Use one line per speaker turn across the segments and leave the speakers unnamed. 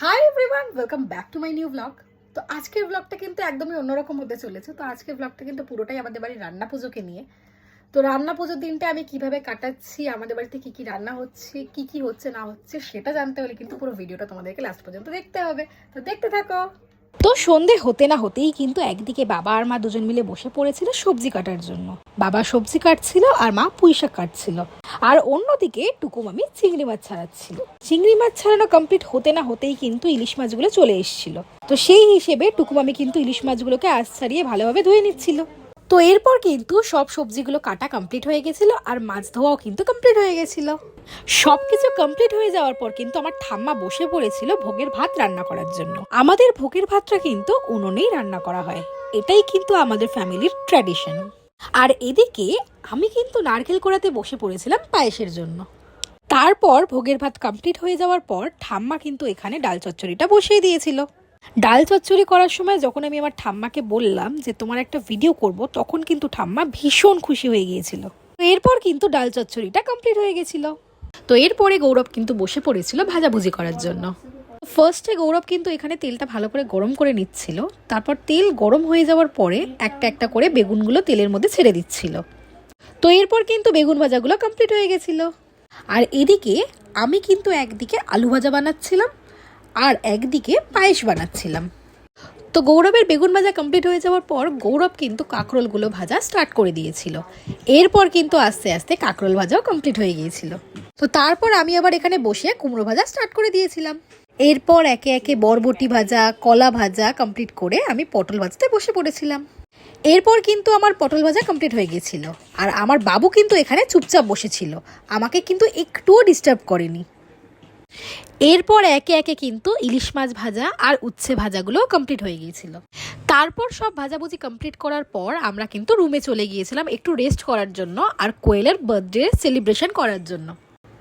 Hi everyone welcome back to my new blog তো আজকের ব্লগটা কিন্তু একদমই অন্যরকম হতে চলেছে। তো আজকের ব্লগটা কিন্তু পুরোটাই আমাদের বাড়ির রান্না পুজোকে নিয়ে। তো রান্না পুজোর দিনটা আমি কীভাবে কাটাচ্ছি, আমাদের বাড়িতে কি কি রান্না হচ্ছে, কি কি হচ্ছে, না হচ্ছে, সেটা জানতে হলে কিন্তু পুরো ভিডিওটা তোমাদেরকে লাস্ট পর্যন্ত দেখতে হবে। তো দেখতে থাকো। তো সন্ধে হতে না হতেই কিন্তু একদিকে বাবা আর মা দুজন মিলে বসে পড়েছিল সবজি কাটার জন্য। বাবা সবজি কাটছিল আর মা পুঁইশাক কাটছিল। আর অন্যদিকে টুকু মামি চিংড়ি মাছ ছাড়াচ্ছিল। চিংড়ি মাছ ছাড়ানো কমপ্লিট হতে না হতেই কিন্তু ইলিশ মাছগুলো চলে এসেছিল। তো সেই হিসেবে টুকু মামি কিন্তু ইলিশ মাছগুলোকে আজ ছাড়িয়ে ভালোভাবে ধুয়ে নিচ্ছিল। তো এরপর কিন্তু সব সবজিগুলো কাটা কমপ্লিট হয়ে গেছিল আর মাছ ধোয়াও কিন্তু কমপ্লিট হয়ে গেছিল। সব কিছু কমপ্লিট হয়ে যাওয়ার পর কিন্তু আমার ঠাম্মা বসে পড়েছিল ভোগের ভাত রান্না করার জন্য। আমাদের ভোগের ভাতটা কিন্তু উনুনেই রান্না করা হয়। এটাই কিন্তু আমাদের ফ্যামিলির ট্র্যাডিশন আর এদিকে আমি কিন্তু নারকেল কোড়াতে বসে পড়েছিলাম পায়েসের জন্য। তারপর ভোগের ভাত কমপ্লিট হয়ে যাওয়ার পর ঠাম্মা কিন্তু এখানে ডাল চচ্চড়িটা বসিয়ে দিয়েছিল। ডাল চচ্চড়ি করার সময় যখন আমি আমার ঠাম্মাকে বললাম যে, তোমার একটা ভিডিও করব, তখন কিন্তু ঠাম্মা ভীষণ খুশি হয়ে গিয়েছিল। তো এরপর কিন্তু ডাল চচ্চড়িটা কমপ্লিট হয়ে গেছিল। তো এরপরে গৌরব কিন্তু বসে পড়েছিল ভাজাভুজি করার জন্য। ফার্স্টে গৌরব কিন্তু এখানে তেলটা ভালো করে গরম করে নিচ্ছিল। তারপর তেল গরম হয়ে যাওয়ার পরে একটা একটা করে বেগুনগুলো তেলের মধ্যে ছেড়ে দিচ্ছিল। তো এরপর কিন্তু বেগুন ভাজাগুলো কমপ্লিট হয়ে গেছিল। আর এদিকে আমি কিন্তু একদিকে আলু ভাজা বানাচ্ছিলাম। আর একদিকে পায়েস বানাচ্ছিলাম। তো গৌরবের বেগুন ভাজা কমপ্লিট হয়ে যাওয়ার পর গৌরব কিন্তু কাঁকরোলগুলো ভাজা স্টার্ট করে দিয়েছিল। এরপর কিন্তু আস্তে আস্তে কাঁকরোল ভাজাও কমপ্লিট হয়ে গিয়েছিল। তো তারপর আমি আবার এখানে বসে কুমড়ো ভাজা স্টার্ট করে দিয়েছিলাম। এরপর একে একে বরবটি ভাজা, কলা ভাজা কমপ্লিট করে আমি পটল ভাজতে বসে পড়েছিলাম। এরপর কিন্তু আমার পটল ভাজা কমপ্লিট হয়ে গেছিল আর আমার বাবু কিন্তু এখানে চুপচাপ বসেছিল। আমাকে কিন্তু একটুও ডিস্টার্ব করেনি। এরপর একে একে কিন্তু ইলিশ মাছ ভাজা আর উচ্ছে ভাজাগুলো কমপ্লিট হয়ে গিয়েছিল। তারপর সব ভাজাভুজি কমপ্লিট করার পর আমরা কিন্তু রুমে চলে গিয়েছিলাম একটু রেস্ট করার জন্য আর কোয়েলের বার্থডে সেলিব্রেশন করার জন্য।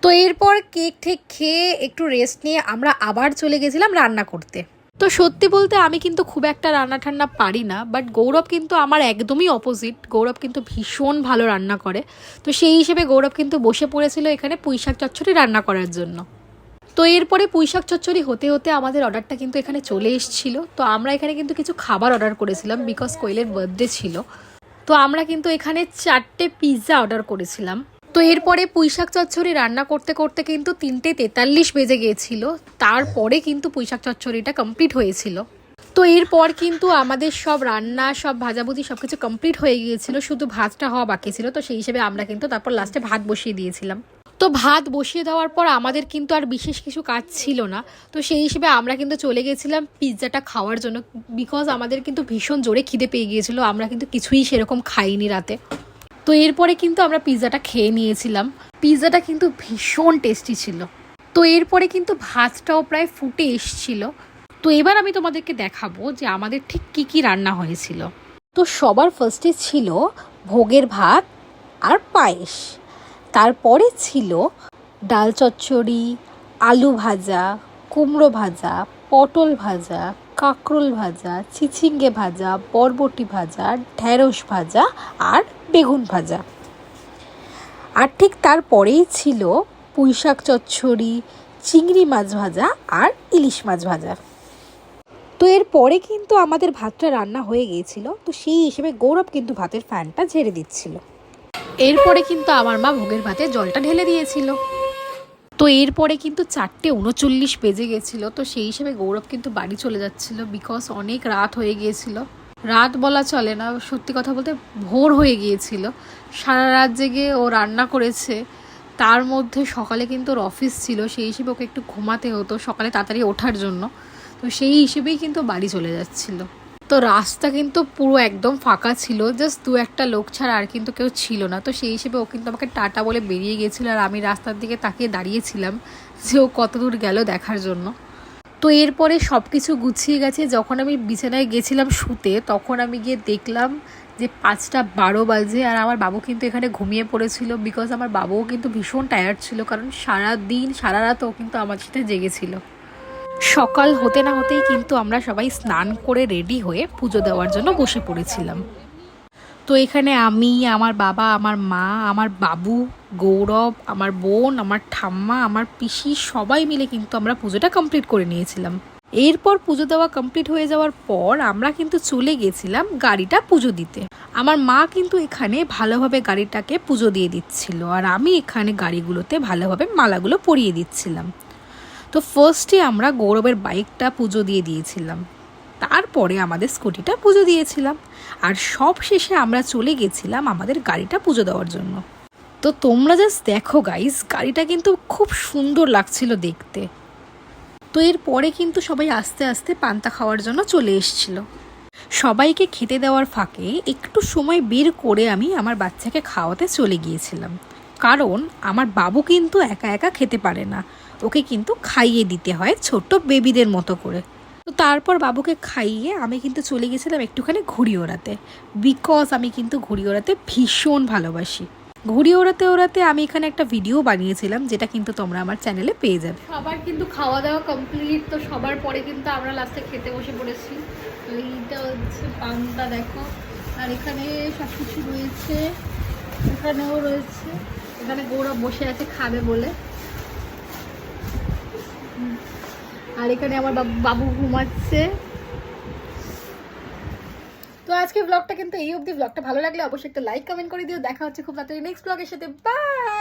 তো এরপর কেক ঠেক খেয়ে একটু রেস্ট নিয়ে আমরা আবার চলে গেছিলাম রান্না করতে। তো সত্যি বলতে আমি কিন্তু খুব একটা রান্না ঠান্না পারি না বাট গৌরব কিন্তু আমার একদমই অপোজিট গৌরব কিন্তু ভীষণ ভালো রান্না করে। তো সেই হিসেবে গৌরব কিন্তু বসে পড়েছিল এখানে পুঁইশাক চচ্চড়ি রান্না করার জন্য। তো এরপরে পুঁইশাক চচ্চড়ি হতে হতে আমাদের অর্ডারটা কিন্তু এখানে চলে এসেছিল। তো আমরা এখানে কিন্তু কিছু খাবার অর্ডার করেছিলাম বিকজ কোয়েলের বার্থডে ছিল। তো আমরা কিন্তু এখানে চারটে পিৎজা অর্ডার করেছিলাম। তো এরপরে পুঁইশাক চচ্চড়ি রান্না করতে করতে কিন্তু তিনটে তেতাল্লিশ বেজে গিয়েছিল। তারপরে কিন্তু পুঁইশাক চচ্চড়িটা কমপ্লিট হয়েছিল। তো এরপর কিন্তু আমাদের সব রান্না, সব ভাজাভুজি সব কিছু কমপ্লিট হয়ে গিয়েছিল। শুধু ভাতটা হওয়া বাকি ছিল। তো সেই হিসেবে আমরা কিন্তু তারপর লাস্টে ভাত বসিয়ে দিয়েছিলাম। তো ভাত বসিয়ে দেওয়ার পর আমাদের কিন্তু আর বিশেষ কিছু কাজ ছিল না। তো সেই হিসেবে আমরা কিন্তু চলে গেছিলাম পিৎজাটা খাওয়ার জন্য বিকজ আমাদের কিন্তু ভীষণ জোরে খিদে পেয়ে গিয়েছিল, আমরা কিন্তু কিছুই সেরকম খাইনি রাতে। তো এরপরে কিন্তু আমরা পিৎজাটা খেয়ে নিয়েছিলাম। পিৎজাটা কিন্তু ভীষণ টেস্টি ছিল। তো এরপরে কিন্তু ভাতটাও প্রায় ফুটে এসছিল। তো এবার আমি তোমাদেরকে দেখাবো যে আমাদের ঠিক কি কি রান্না হয়েছিল। তো সবার ফার্স্টে ছিল ভোগের ভাত আর পায়েস। তারপরে ছিল ডাল চচ্চড়ি, আলু ভাজা, কুমড়ো ভাজা, পটল ভাজা, কাঁকরোল ভাজা চিচিঙ্গে ভাজা, বরবটি ভাজা ঢ্যাঁড়স ভাজা আর বেগুন ভাজা। আর ঠিক তারপরেই ছিল পুঁইশাক চচ্চড়ি, চিংড়ি মাছ ভাজা আর ইলিশ মাছ ভাজা। তো এর পরে কিন্তু আমাদের ভাতটা রান্না হয়ে গিয়েছিল, তো সেই হিসেবে গৌরব কিন্তু ভাতের ফ্যানটা ঝেড়ে দিচ্ছিল। এরপরে কিন্তু আমার মা ভোগের ভাতে জলটা ঢেলে দিয়েছিল। তো এরপরে কিন্তু চারটে উনচল্লিশ বেজে গেছিল, তো সেই হিসেবে গৌরব কিন্তু বাড়ি চলে যাচ্ছিল বিকজ অনেক রাত হয়ে গিয়েছিল। রাত বলা চলে না, সত্যি কথা বলতে ভোর হয়ে গিয়েছিল। সারা রাত জেগে ও রান্না করেছে, তার মধ্যে সকালে কিন্তু ওর অফিস ছিল, সেই হিসেবে ওকে একটু ঘুমাতে হতো সকালে তাড়াতাড়ি ওঠার জন্য। তো সেই হিসেবেই কিন্তু বাড়ি চলে যাচ্ছিল। তো রাস্তা কিন্তু পুরো একদম ফাঁকা ছিল জাস্ট দু একটা লোক ছাড়া আর কিন্তু কেউ ছিল না। তো সেই হিসেবে ও কিন্তু আমাকে টাটা বলে বেরিয়ে গিয়েছিল আর আমি রাস্তার দিকে তাকিয়ে দাঁড়িয়েছিলাম যে ও কত দূর গেল দেখার জন্য। তো এরপরে সব কিছু গুছিয়ে গেছে, যখন আমি বিছানায় গেছিলাম শুতে, তখন আমি গিয়ে দেখলাম যে পাঁচটা বারো বাজে আর আমার বাবু কিন্তু এখানে ঘুমিয়ে পড়েছিল বিকজ আমার বাবুও কিন্তু ভীষণ টায়ার্ড ছিল, কারণ সারা দিন সারা রাত ও কিন্তু আমার সাথে জেগেছিল। সকাল হতে না হতেই কিন্তু আমরা সবাই স্নান করে রেডি হয়ে পুজো দেওয়ার জন্য বসে পড়েছিলাম। তো এখানে আমি, আমার বাবা, আমার মা, আমার বাবু, গৌরব, আমার বোন, আমার ঠাম্মা, আমার পিসি সবাই মিলে কিন্তু আমরা পুজোটা কমপ্লিট করে নিয়েছিলাম। এরপর পুজো দেওয়া কমপ্লিট হয়ে যাওয়ার পর আমরা কিন্তু চলে গেছিলাম গাড়িটা পুজো দিতে। আমার মা কিন্তু এখানে ভালোভাবে গাড়িটাকে পুজো দিয়ে দিচ্ছিল আর আমি এখানে গাড়িগুলোতে ভালোভাবে মালাগুলো পরিয়ে দিচ্ছিলাম। তো ফার্স্টে আমরা গৌরবের বাইকটা পুজো দিয়ে দিয়েছিলাম। তারপরে আমাদের স্কুটিটা পুজো দিয়েছিলাম। আর সব শেষে আমরা চলে গেছিলাম আমাদের গাড়িটা পুজো দেওয়ার জন্য। তো তোমরা জাস্ট দেখো গাইস গাড়িটা কিন্তু খুব সুন্দর লাগছিল দেখতে। তো এরপরে কিন্তু সবাই আস্তে আস্তে পান্তা খাওয়ার জন্য চলে এসেছিল। সবাইকে খেতে দেওয়ার ফাঁকে একটু সময় বের করে আমি আমার বাচ্চাকে খাওয়াতে চলে গিয়েছিলাম। কারণ আমার বাবু কিন্তু একা একা খেতে পারে না। ওকে কিন্তু খাইয়ে দিতে হয় ছোট্ট বেবিদের মতো করে। তো তারপর বাবুকে খাইয়ে আমি কিন্তু চলে গেছিলাম একটুখানি ঘুড়ি ওড়াতে বিকজ আমি কিন্তু ঘুড়ি ওড়াতে ভীষণ ভালোবাসি। ঘুড়ি ওড়াতে ওড়াতে আমি এখানে একটা ভিডিও বানিয়েছিলাম, যেটা কিন্তু তোমরা আমার চ্যানেলে পেয়ে যাবে। সবার কিন্তু খাওয়া দাওয়া কমপ্লিট তো সবার পরে কিন্তু আমরা লাস্টে খেতে বসে পড়েছি। তো এইটা হচ্ছে পান্তা, দেখো। আর এখানে সব কিছু রয়েছে। এখানেও রয়েছে। এখানে গৌরব বসে আছে, খাবে বলে। আর এখানে আমার বাবু ঘুমাচ্ছে। তো আজকে ব্লগটা কিন্তু এই অবধি। ব্লগটা ভালো লাগলে অবশ্যই একটা লাইক কমেন্ট করে দিও। দেখা হচ্ছে খুব তাড়াতাড়ি নেক্সট ব্লগের সাথে। বাই